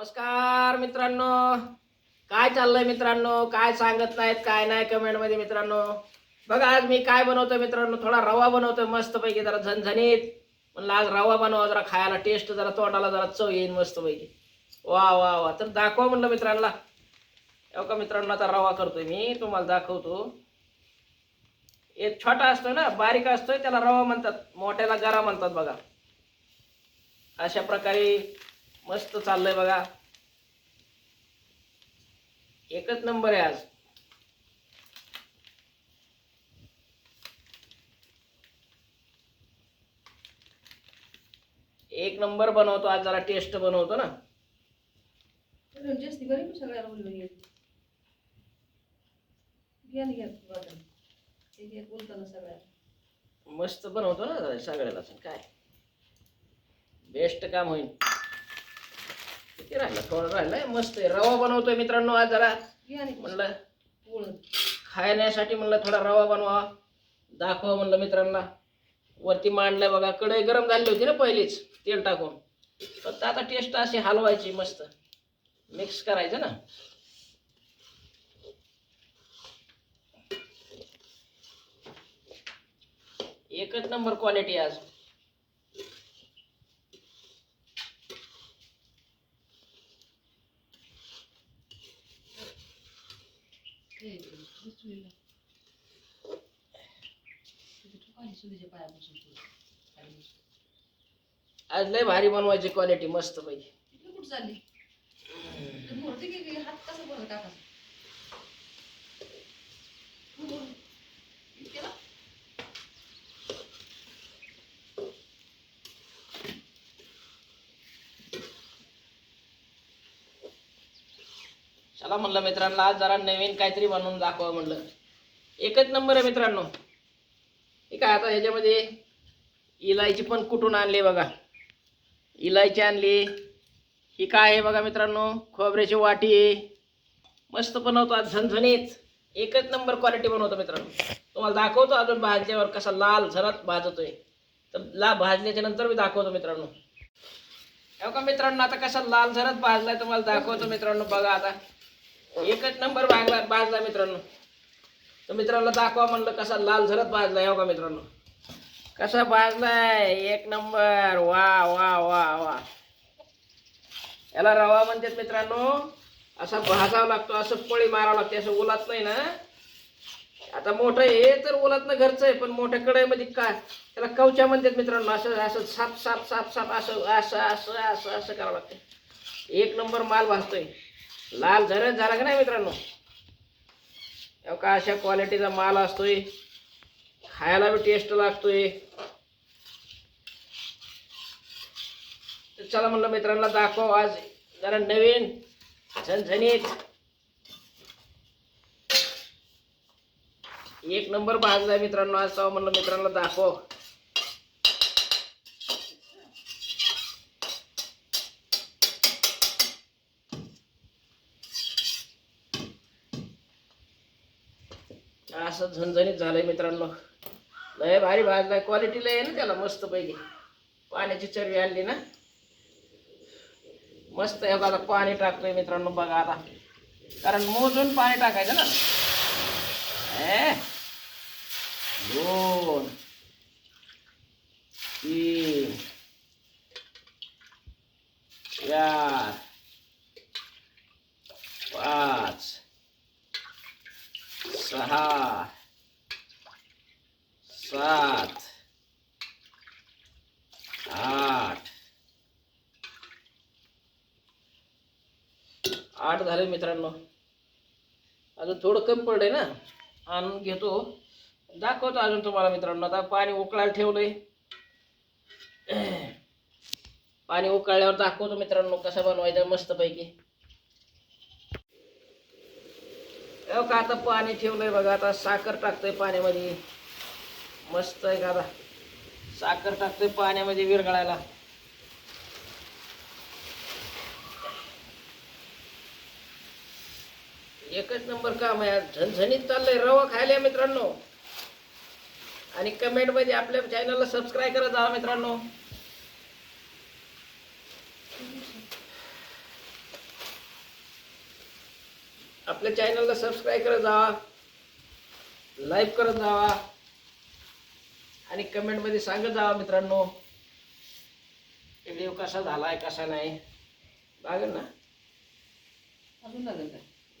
नमस्कार मित्रांनो. काय चाललंय मित्रांनो? काय सांगत नाहीत काय नाही कमेंटमध्ये मित्रांनो. बघा आज मी काय बनवतोय मित्रांनो? थोडा रवा बनवतोय मस्तपैकी जरा झणझणीत. म्हणलं आज रवा बनवा जरा खायला टेस्ट जरा तोंडाला जरा चव येईन मस्तपैकी. वा वा वा. तर दाखवा म्हणलं मित्रांना. हो का मित्रांनो आता रवा करतोय मी. तुम्हाला दाखवतो. एक छोटा असतोय ना बारीक असतोय त्याला रवा म्हणतात. मोठ्याला गरा म्हणतात बघा. अशा प्रकारे मस्त चाललंय बघा. एकच नंबर आहे आज. एक नंबर बनवतो आज जरा टेस्ट बनवतो ना. मस्त बनवतो ना सगळ्याला काय? बेस्ट काम होईल. किती राहिलं थोडं राहिलंय मस्त आहे. रवा बनवतोय मित्रांनो आज जरा. म्हणलं खाण्यासाठी म्हणलं थोडा रवा बनवा. दाखवा म्हणलं मित्रांना. वरती मांडलंय बघा. कढई गरम झाली होती ना पहिलीच तेल टाकून. फक्त आता टेस्ट अशी हलवायची मस्त. मिक्स करायचं ना. एकच नंबर क्वालिटी आज. आज लय भारी बनवायची क्वालिटी मस्त पैकी कुठं चालली? ते मोठे की की हात कसा बरं टाकायचा? इतक्याला? चला म्हणलं मित्रांनो आज जरा नवीन काहीतरी बनवून दाखवा म्हणलं. एकच नंबर आहे मित्रांनो. ठीक आहे आता ह्याच्यामध्ये इलायची पण कुठून आणली बघा. इलायची आणली. ही काय आहे बघा मित्रांनो? खोबऱ्याची वाटी मस्त बनवतो आज झणझणीत. एकच नंबर क्वालिटी बनवतो मित्रांनो. तुम्हाला दाखवतो अजून भाजल्यावर कसा लाल झरत भाजतोय. तर ला भाजल्याच्या नंतर मी दाखवतो मित्रांनो. का मित्रांनो आता कसा लाल झरत भाजलाय तुम्हाला दाखवतो मित्रांनो. बघा आता. एकच नंबर भागला भाजला मित्रांनो. तर मित्रांनो दाखवा म्हणलं कसा लाल झरत भाजला हो का मित्रांनो. कसा भाजलाय एक नंबर. वा वा वा वा. याला रवा म्हणतात मित्रांनो. असा भाजावा लागतो असं पळी मारावं लागते असं ओलात नाही ना. आता मोठं हे तर उलात ना घरचं आहे पण मोठ्या कढईमध्ये काय? त्याला कवच्या म्हणतात मित्रांनो असं असं साप साप साप साप असं असं असं असं असं करावं लागतं. एक नंबर माल भाजतोय. लाल झरत झाला का नाही मित्रांनो. का अशा क्वालिटीचा माल असतोय. खायला बी टेस्ट लागतोय. तर चला म्हणलं मित्रांना दाखव आज जरा नवीन झणझणीत. एक नंबर भाजलाय मित्रांनो आज तेव्हा म्हणलं मित्रांना दाखव. असं झणझणीत झालंय मित्रांनो. लय भारी भाजलाय क्वालिटी लय आहे ना त्याला मस्त पैकी पाण्याची चरबी आणली ना. मस्त आहे बघा आता पाणी टाकतोय मित्रांनो बघा आता. कारण मोजून पाणी टाकायचं ना. ए, दोन तीन चार पाच सहा सात आठ. आठ झाले मित्रांनो. अजून थोडं कमी पडलंय ना? आणून घेतो. दाखवतो अजून तुम्हाला मित्रांनो. आता पाणी उकळायला ठेवलंय. पाणी उकळल्यावर दाखवतो मित्रांनो कसं बनवायचं मस्तपैकी. हो का आता पाणी ठेवलंय बघा. आता साखर टाकतोय पाण्यामध्ये. मस्त आहे का साखर टाकतोय पाण्यामध्ये विरघळायला. एकच नंबर काम आहे. झणझणीत चाललंय रवा खायला मित्रांनो. आणि कमेंटमध्ये आपल्या चॅनलला सबस्क्राईब करत जा मित्रांनो. आपल्या चॅनलला सबस्क्राईब करत जावा लाईक करत जावा आणि कमेंटमध्ये सांगत जावा मित्रांनो व्हिडिओ कसा झालाय कसा नाही. लागेल ना? अजून लागेल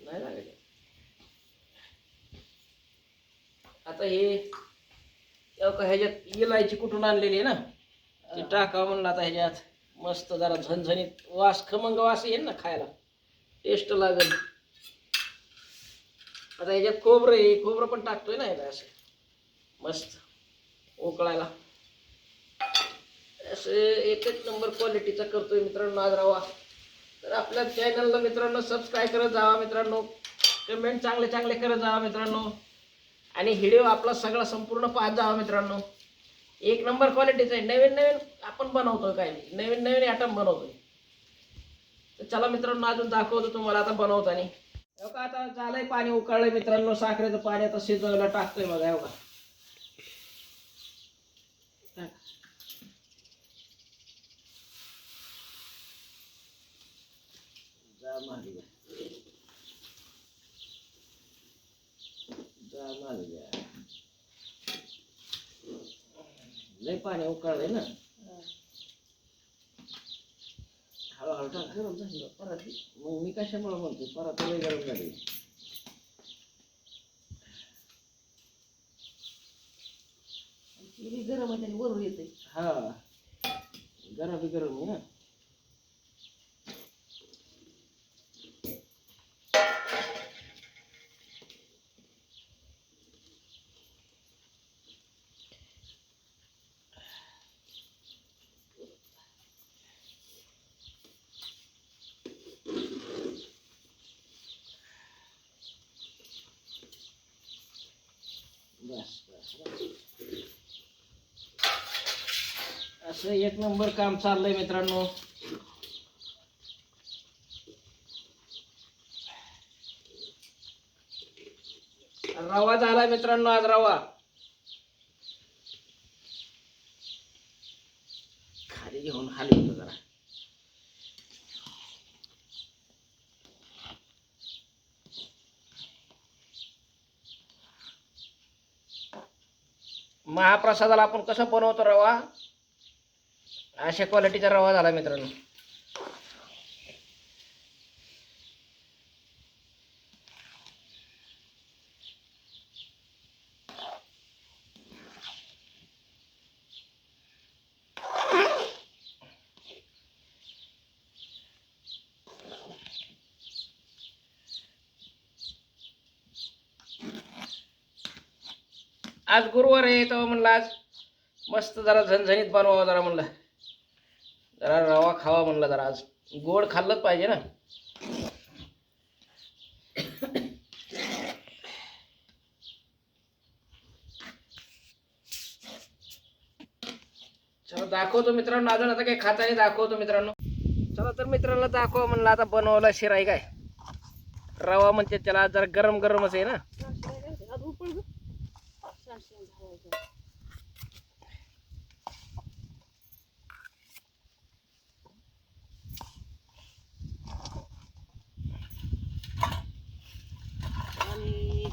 नाही लागेल. आता हे ह्याच्यात इलायची कुठून आणलेली आहे ना? ते टाकावं म्हणलं आता ह्याच्यात. मस्त जरा झणझणीत वास खमंग वास येईल ना खायला. टेस्ट लागेल. आता ह्याच्यात खोबरं आहे खोबरं पण टाकतोय ना ह्याला असं. मस्त. उकळायला असं एकच नंबर क्वालिटीचा करतोय मित्रांनो आज रवा. तर आपल्या चॅनलला मित्रांनो सबस्क्राईब करत जावा मित्रांनो. कमेंट चांगले चांगले करत जावा मित्रांनो. आणि व्हिडिओ आपला सगळा संपूर्ण पाहत जावा मित्रांनो. एक नंबर क्वालिटीचा आहे. नवीन नवीन आपण बनवतोय काय? नवीन नवीन आयटम बनवतोय. तर चला मित्रांनो अजून दाखवतो तुम्हाला आता बनवताना. का आता झालंय पाणी उकळलंय मित्रांनो. साखरेचं पाणी आता शिजवायला टाकतोय बघा एवढा जा मारी जा. जा मारी जा. लय पाणी उकळलंय ना हळूहळू टाक गरम झाली परत. मग मी कशामुळे म्हणतो परत लय गरम झाली गरम आहे त्याने वरून येते हा गरम गरम आहे ना असं एक नंबर काम चाललंय मित्रांनो. रवा झाला मित्रांनो आज रवा. खाली घेऊन खाली होतो जरा. महाप्रसादाला आपण कसं बनवतो रवा? अशा क्वालिटीचा रवा झाला मित्रांनो. आज गुरुवार आहे तेव्हा म्हणलं आज मस्त जरा झणझणीत बनवावं जरा म्हणलं. जरा रवा खावा म्हणलं जरा आज. गोड खाल्लंच पाहिजे ना. चला दाखवतो मित्रांनो. अजून आता काही खाताने दाखवतो मित्रांनो. चला तर मित्रांनो दाखवा म्हणलं आता बनवला शिराई काय. रवा म्हणते त्याला जरा गरम गरमच आहे ना आणि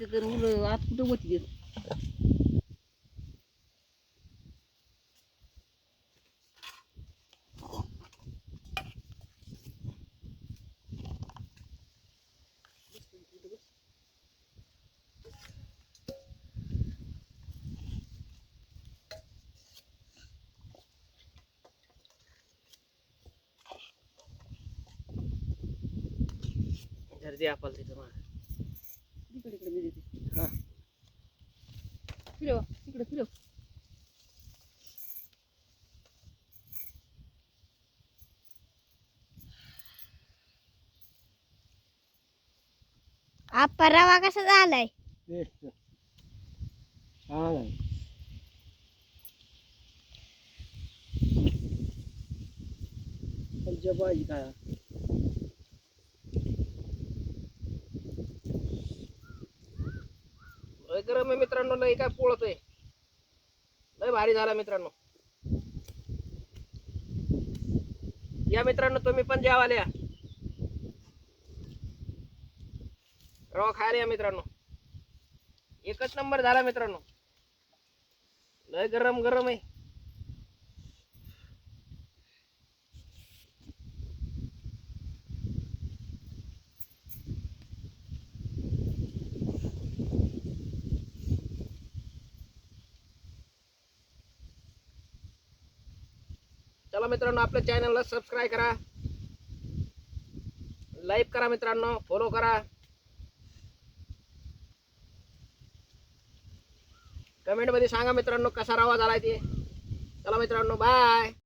तिथे तर मुलं आत कुठं होती जर आपल तिथं तिकडे इकडे मी देते हा. फिरव तिकडे फिरव. आपा रवा कसा झालाय? बेस्ट आहे. काय लय गरम आहे मित्रांनो लय काय पोळतोय लय भारी झाला मित्रांनो. या मित्रांनो तुम्ही पण जेवायला या. रवा खायला या मित्रांनो. एकच नंबर झाला मित्रांनो. लय गरम गरम आहे. चला मित्रांनो आपल्या चॅनलला सबस्क्राईब करा. लाईक करा मित्रांनो फॉलो करा. कमेंटमध्ये सांगा मित्रांनो कसा रवा झाला ते. चला मित्रांनो बाय